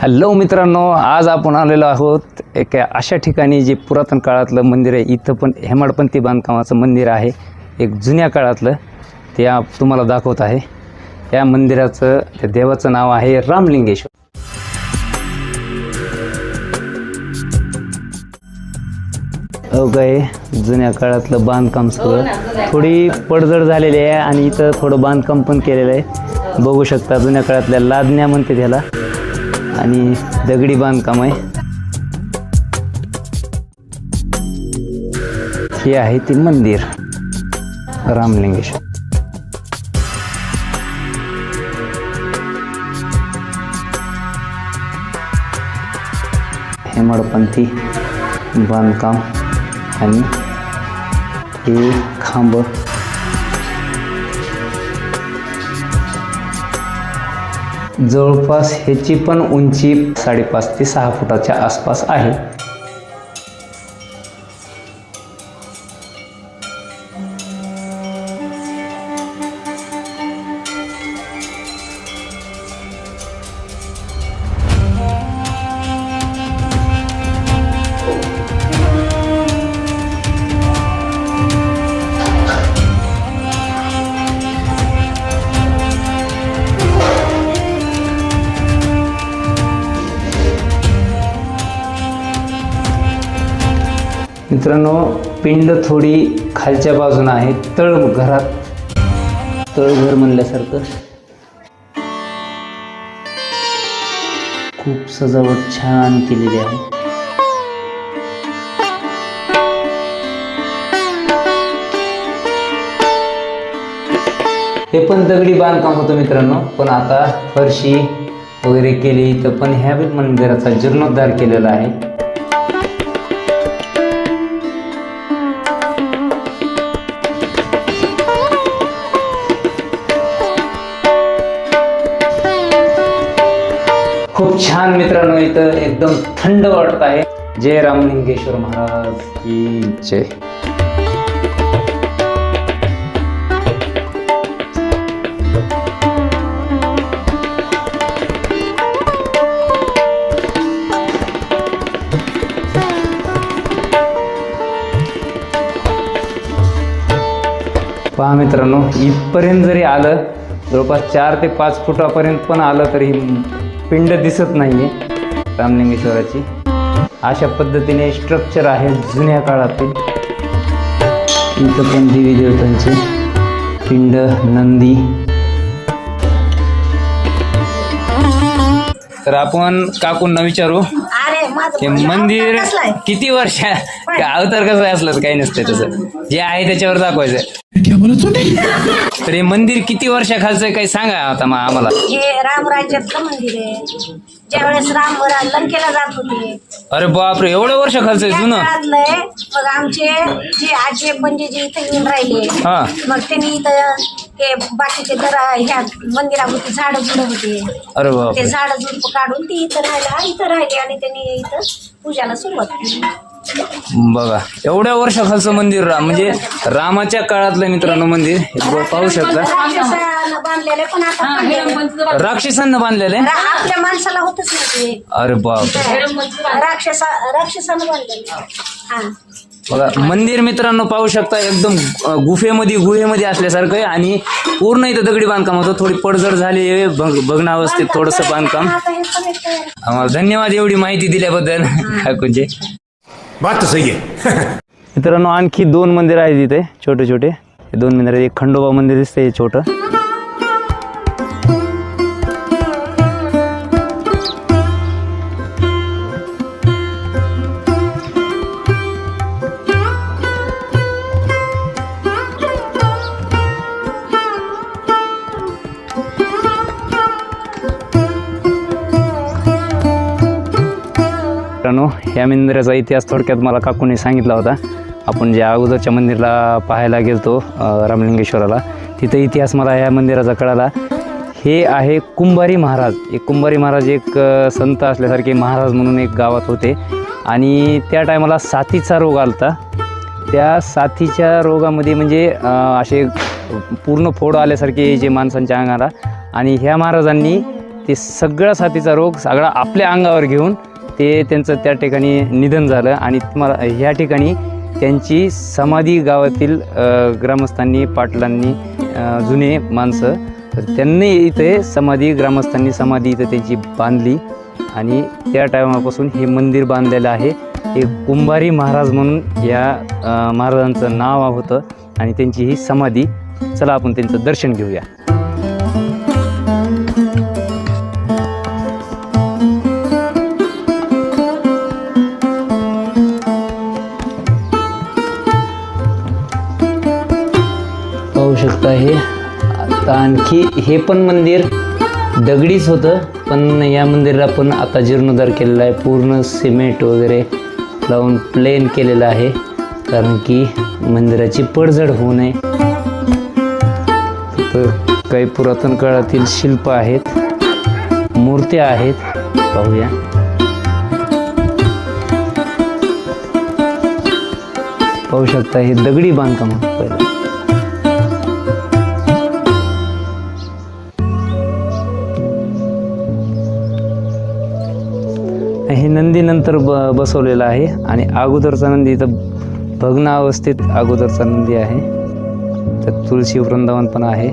Hello मित्रांनो आज आपण आलेलो आहोत एका अशा ठिकाणी जे पुरातन काळातलं मंदिर आहे. इथं पण हेमाडपंथी बांधकामाचं मंदिर आहे. एक जुन्या काळातलं ते आप तुम्हाला दाखवत आहे. या मंदिराचं त्या देवाचं नाव आहे रामलिंगेश्वर. हो काय जुन्या काळातलं बांधकाम सगळं थोडी पडझड झालेली आहे आणि इथं थोडं बांधकाम पण केलेलं आहे. बघू शकता जुन्या काळातल्या लादण्या म्हणते त्याला आणि दगडी बांधकाम आहे. हे आहे ते मंदिर. रामलिंगेश्वर. हेमडपंथी बांधकाम आणि हे खांब. जवळपास ह्याची पण उंची साडेपाच ते सहा फुटाच्या आसपास आहे. मित्रांनो पिंड थोडी खालच्या बाजूनं आहे तळ घरात. तळघर म्हणल्यासारखं. खूप सजावट छान केलेली आहे. हे पण दगडी बांधकाम होतं मित्रांनो पण आता फरशी वगैरे केली तर पण ह्या मंदिराचा जीर्णोद्धार केलेला आहे. खूप छान मित्रांनो इथं एकदम थंड वाटत आहे. जय रामलिंगेश्वर महाराज की जय. पहा मित्रांनो इथपर्यंत जरी आलं जवळपास चार ते पाच फुटापर्यंत पण आलं तरी पिंड दिसत नाही आहे रामलिंगेश्वराची. अशा पद्धतीने स्ट्रक्चर आहे जुन्या काळातील. इथं पण देवी देवतांचे पिंड नंदी. तर आपण काकूंना विचारू हे मंदिर? किती वर्ष अवतार कसं असलं तर काही नसतं तसं. जे आहे त्याच्यावर दाखवायचं तर हे मंदिर किती वर्षाखालचं आहे काही सांगा आता मग आम्हाला. हे रामराज्यातलं मंदिर आहे. ज्यावेळेस राम लंकेला जात होते. अरे बापरे एवढं वर्ष खालचं आहे जुनं. मग आमचे जे आजी पणजे जे इथे येऊन राहिले हा. मग त्यांनी इथं हे बाकीचे दर ह्या मंदिराभोवती झाडं झुडं होते. अरे ते बापरे झाडं झुडप काढून ती इथं राहिला इथं राहिले आणि त्यांनी इथं पूजाला सुरुवात केली. बघा एवढ्या वर्ष खालचं मंदिर रा- म्हणजे रामाच्या काळातलं मित्रांनो मंदिर हे पाहू शकता. राक्षसानं बांधलेले पण आता बांधलेले. राक्षसांना बांधलेलं आहे? रा- आपल्या माणसाला होतच नाही ते. अरे बाप राक्षसा राक्षसानं बांधलेले हा. बघा मंदिर मित्रांनो पाहू शकता एकदम अ, गुफेमध्ये गुहेमध्ये असल्यासारखं आहे आणि पूर्ण इथं दगडी बांधकाम होतं. थोडी पडझड झाली आहे बघण्यावस्थित थोडंसं बांधकाम. आता हे पण एक तयार. आम्हाला धन्यवाद एवढी माहिती दिल्याबद्दल. काकूंचे बात सही आहे मित्रांनो आणखी दोन मंदिर आहेत इथे छोटे छोटे दोन मंदिर एक खंडोबा मंदिर दिसतंय छोटं. मित्रांनो या मंदिराचा इतिहास थोडक्यात मला काकूने सांगितला होता. आपण ज्या अगोदरच्या मंदिरला पाहायला गेलतो रामलिंगेश्वराला तिथं इतिहास मला या मंदिराचा कळाला. हे आहे कुंभारी महाराज. एक कुंभारी महाराज एक संत असल्यासारखे महाराज म्हणून एक गावात होते. आणि त्या टायमाला साथीचा रोग आलता. त्या साथीच्या रोगामध्ये म्हणजे असे पूर्ण फोड आल्यासारखे जे माणसांच्या अंगाला. आणि ह्या महाराजांनी ते सगळा साथीचा रोग सगळा आपल्या अंगावर घेऊन ते त्यांचं त्या ठिकाणी निधन झालं आणि तुम्हाला ह्या ठिकाणी त्यांची समाधी गावातील ग्रामस्थांनी पाटलांनी जुने माणसं तर त्यांनी इथे समाधी ग्रामस्थांनी समाधी इथं त्यांची बांधली. आणि त्या टायमापासून हे मंदिर बांधलेलं आहे. हे कुंभारी महाराज म्हणून या महाराजांचं नाव होतं आणि त्यांची ही समाधी. चला आपण त्यांचं दर्शन घेऊया. शकता हे. आता आणखी हे पण मंदिर दगडीच होतं पण या मंदिराला पण आता जीर्णोद्धार केलेला आहे. पूर्ण सिमेंट वगैरे लावून प्लेन केलेलं आहे कारण की मंदिराची पडझड होऊ नये. तर काही पुरातन काळातील शिल्प आहेत मूर्त्या आहेत. पाहूया. पाहू शकता हे दगडी बांधकाम पहिलं. हे नंदीनंतर ब बसवलेलं आहे आणि अगोदरचा नंदी इथं भग्न अवस्थेत अगोदरचा नंदी आहे. तर तुळशी वृंदावन पण आहे.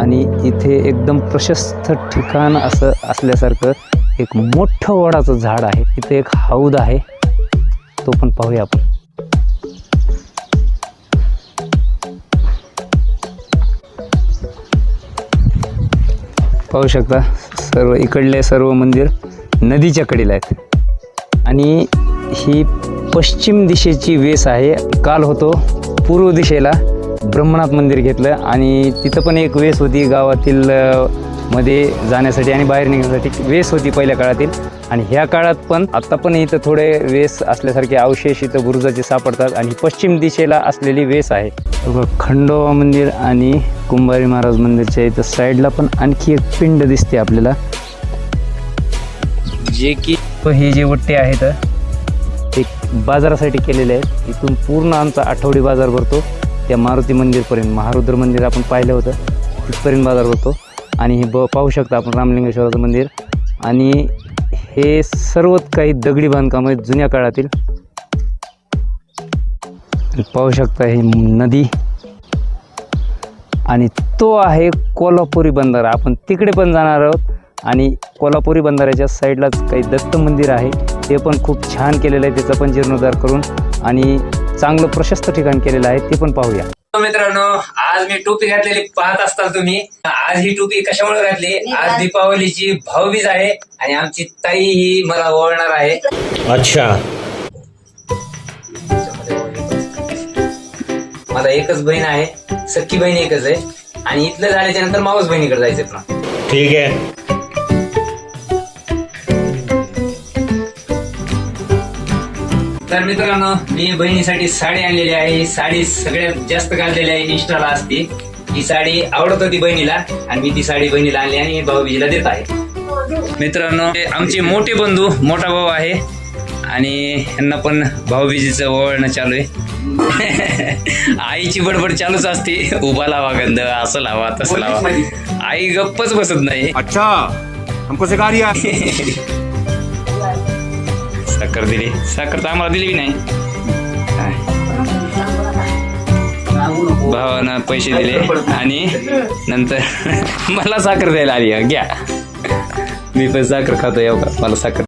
आणि इथे एकदम प्रशस्त ठिकाण असं असल्यासारखं एक मोठं वडाचं झाड आहे. इथे एक हौद आहे. तो पण पाहूया आपण. पाहू शकता सर्व इकडले सर्व मंदिर नदीच्या कडेला आहेत. आणि ही पश्चिम दिशेची वेस आहे. काल होतो पूर्व दिशेला ब्रह्मनाथ मंदिर घेतलं आणि तिथं पण एक वेस होती गावातील मध्ये जाण्यासाठी आणि बाहेर निघण्यासाठी. वेस होती पहिल्या काळातील. आणि ह्या काळात पण आत्ता पण इथं थोडे वेस असल्यासारखे अवशेष इथं बुरुजाचे सापडतात आणि पश्चिम दिशेला असलेली वेस आहे. बघा, खंडोबा मंदिर आणि कुंभारी महाराज मंदिरच्या इथं साईडला पण आणखी एक पिंड दिसते आपल्याला. जे की हे जे वट्टे आहेत ते बाजारासाठी केलेले आहेत. इथून पूर्ण आमचा आठवडी बाजार भरतो. त्या मारुती मंदिरपर्यंत महारुद्र मंदिर आपण पाहिलं होतं. तिथपर्यंत बाजार भरतो. आणि हे ब पाहू शकता आपण रामलिंगेश्वराचं मंदिर. आणि हे सर्व काही दगडी बांधकाम आहेत जुन्या काळातील. पाहू शकता ही नदी. आणि तो आहे कोल्हापुरी बंधारा. आपण तिकडे पण जाणार आहोत. आणि कोल्हापुरी बंधाऱ्याच्या साईडलाच काही दत्त मंदिर आहे. ते पण खूप छान केलेलं आहे. त्याचा पण जीर्णोद्धार करून आणि चांगलं प्रशस्त ठिकाण केलेलं आहे. ते पण पाहूया. मित्रांनो आज मी टोपी घातलेली पाहत असताल तुम्ही. आज ही टोपी कशामुळे घातली? आज दीपावलीची भाऊबीज आहे आणि आमची ताई ही मला ओळणार आहे. अच्छा. मला एकच बहीण आहे सख्खी बहीण एकच आहे. आणि इथलं झाल्याच्यानंतर मावस बहिणीकडे जायचंय पुन्हा. ठीक है तर मित्रांनो मी बहिणीसाठी साडी आणलेली आहे. ही साडी सगळ्यात जास्त घाललेली आहे इंस्टाला असते. ही साडी आवडत होती बहिणीला आणि मी ती साडी बहिणीला आणली आणि भाऊबीजीला देत आहे. मित्रांनो आमचे मोठे बंधू मोठा भाऊ आहे आणि यांना पण भाऊबीजीचं ओळणं चालू आहे. आईची बडबड चालूच असते. उभा लावा गंध असं लावा तसं लावा. आई गप्पच बसत नाही. अच्छा हमको साखर दिली. साखर तर आम्हाला दिली नाही. भावानं पैसे दिले आणि नंतर मला साखर द्यायला आली. घ्या. मी पण साखर खातो येऊ का? मला साखर